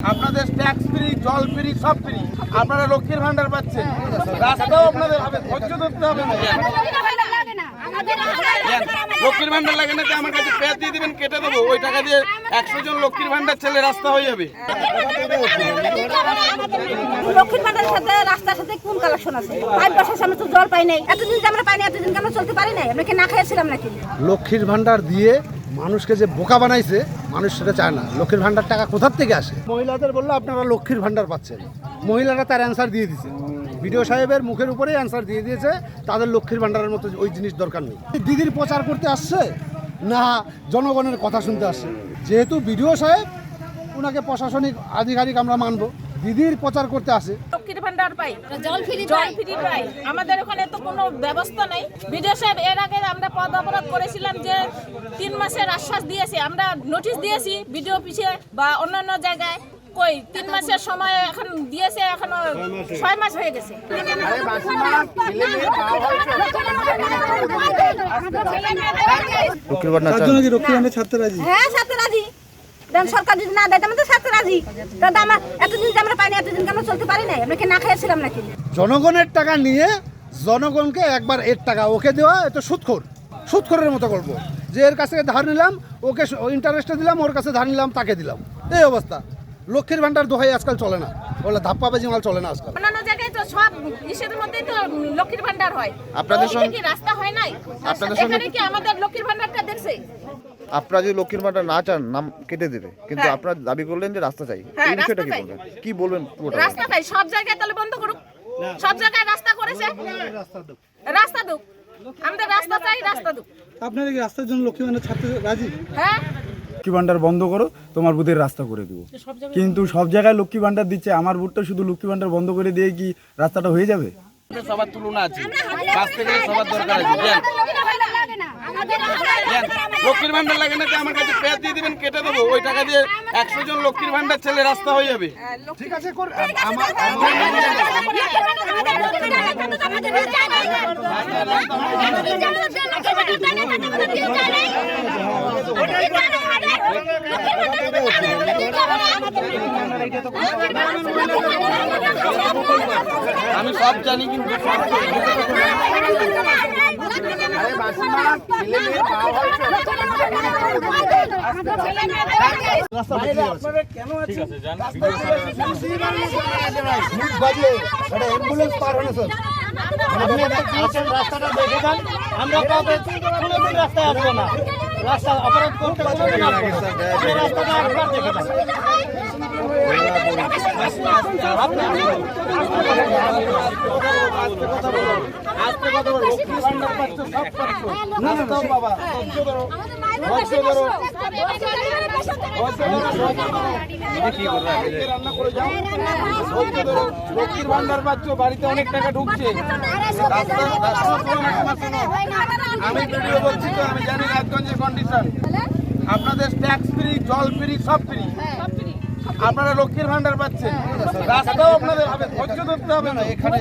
আপনাদের tax free জল free সব ফ্রি আপনারা লক্ষ্মীর ভান্ডার পাচ্ছেন। রাস্তাও আপনাদের হবে ধৈর্য ধরতে হবে লক্ষ্মীর ভান্ডার লাগে না যে আমার কাছে পেঁয়াজ দিয়ে দিবেন কেটে দেবো। ওই টাকা দিয়ে একশো জন লক্ষ্মীর ভান্ডার ছেলে রাস্তা হয়ে যাবে। লক্ষ্মীর ভান্ডারের সাথে রাস্তার সাথে কোন কালেকশন আছে? পাইপ বসার সামনে তো জল পাই নাই। এতদিন যে আমরা পাইনি এতদিন কেন চলতে পারি নাই? আমরা কি না নাকি? লক্ষ্মীর ভান্ডার দিয়ে মানুষকে যে বোকা বানাইছে, মানুষ সেটা চায় না। লক্ষ্মীর ভান্ডার টাকা কোথার থেকে আসে? মহিলাদের বলল, আপনারা লক্ষ্মীর ভান্ডার পাচ্ছেন। মহিলারা তার অ্যান্সার দিয়ে দিছে। বিডিও সাহেবের মুখের উপরেই অ্যান্সার দিয়ে দিয়েছে, তাদের লক্ষ্মীর ভান্ডারের মতো ওই জিনিস দরকার নেই। দিদির প্রচার করতে আসছে? না, জনগণের কথা শুনতে আসছে। যেহেতু বিডিও সাহেব ওনাকে প্রশাসনিক আধিকারিক আমরা মানব, দিদির প্রচার করতে আসে। লক্ষ্মীর পাই। জল ফ্রি জল ফ্রি পাই। আমাদের ওখানে তো কোনো ব্যবস্থা নাই। বিডিও সাহেব এর আগে আমরা পদ অবরোধ করেছিলাম যে তিন মাসের আশ্বাস দিয়েছে। আমরা নোটিশ দিয়েছি বিডিও অফিসে বা অন্যান্য জায়গায়। কই তিন মাসের সময় এখন দিয়েছে এখন ছয় মাস হয়ে গেছে। হ্যাঁ সাথে রাজি? সরকার যদি না দেয় আমাদের সাথে রাজি। দাদা আমার এতদিন যে আমরা পাইনি এতদিন কেন চলতে পারি নাই? আমরা কি না খাইছিলাম নাকি? জনগণের টাকা নিয়ে জনগণকে একবার এর টাকা ওকে দেওয়া এটা সুদখোর সুদখোরের মতো করব যে এর কাছ ধার নিলাম ওকে ইন্টারেস্টে দিলাম ওর কাছে ধার নিলাম তাকে দিলাম। এই অবস্থা। লক্ষ্মীর ভান্ডার দোহাই আজকাল চলে না। বলে ধাপ্পা বেজি মাল চলে না আজকাল। তো সব ইসের মধ্যেই তো লক্ষ্মীর ভান্ডার হয়। আপনাদের সঙ্গে- কি রাস্তা হয় নাই? আপনাদের সঙ্গে- এখানে কি আমাদের লক্ষ্মীর ভান্ডারটা দেখছে? আপনারা যদি লক্ষ্মীর ভান্ডার না চান নাম কেটে দেবে। কিন্তু হ্যাঁ। আপনারা দাবি করলেন যে রাস্তা চাই। হ্যাঁ, এই বিষয়টা কি বলবেন? কি বলবেন পুরোটা রাস্তা তাই সব জায়গায় তাহলে বন্ধ করুক। সব জায়গায় রাস্তা করেছে? রাস্তা দুক। আমাদের রাস্তা চাই রাস্তা দুক। আপনারা কি রাস্তার জন্য লক্ষ্মী ভান্ডার ছাড়তে রাজি? হ্যাঁ। লক্ষ্মী ভান্ডার বন্ধ করো তোমার বুথের রাস্তা করে দেবো। কিন্তু সব জায়গায় লক্ষ্মী ভান্ডার দিচ্ছে আমার বুথটা শুধু লক্ষ্মী ভান্ডার বন্ধ করে দিয়ে কি রাস্তাটা হয়ে যাবে? সবার তুলনা আছে। সবার দরকার আছে লক্ষ্মীর ভান্ডার লাগে না আমার কাছে পেঁয়াজ দিয়ে দিবেন কেটে দেবো ওই টাকা দিয়ে একশো জন লক্ষ্মীর ভান্ডার ছেলে রাস্তা হয়ে যাবে ঠিক আছে আমি সব জানি কিন্তু অ্যাম্বুলেন্স পার হয় না স্যার রাস্তাটা দেখে যান আমরা কোনোদিন রাস্তায় আসব না রাস্তা অবরোধ করতে কোনোদিন আসব না রাস্তাটা একবার দেখে যান বাড়িতে অনেক টাকা ঢুকছে আমি ভিডিও বলছি তো, আমি জানি রাজগঞ্জের কন্ডিশন আপনাদের ট্যাক্স ফ্রি জল ফ্রি সব ফ্রি আপনারা লক্ষ্মীর ভান্ডার পাচ্ছেন। রাস্তাও আপনাদের হবে ধৈর্য ধরতে হবে না। এখানে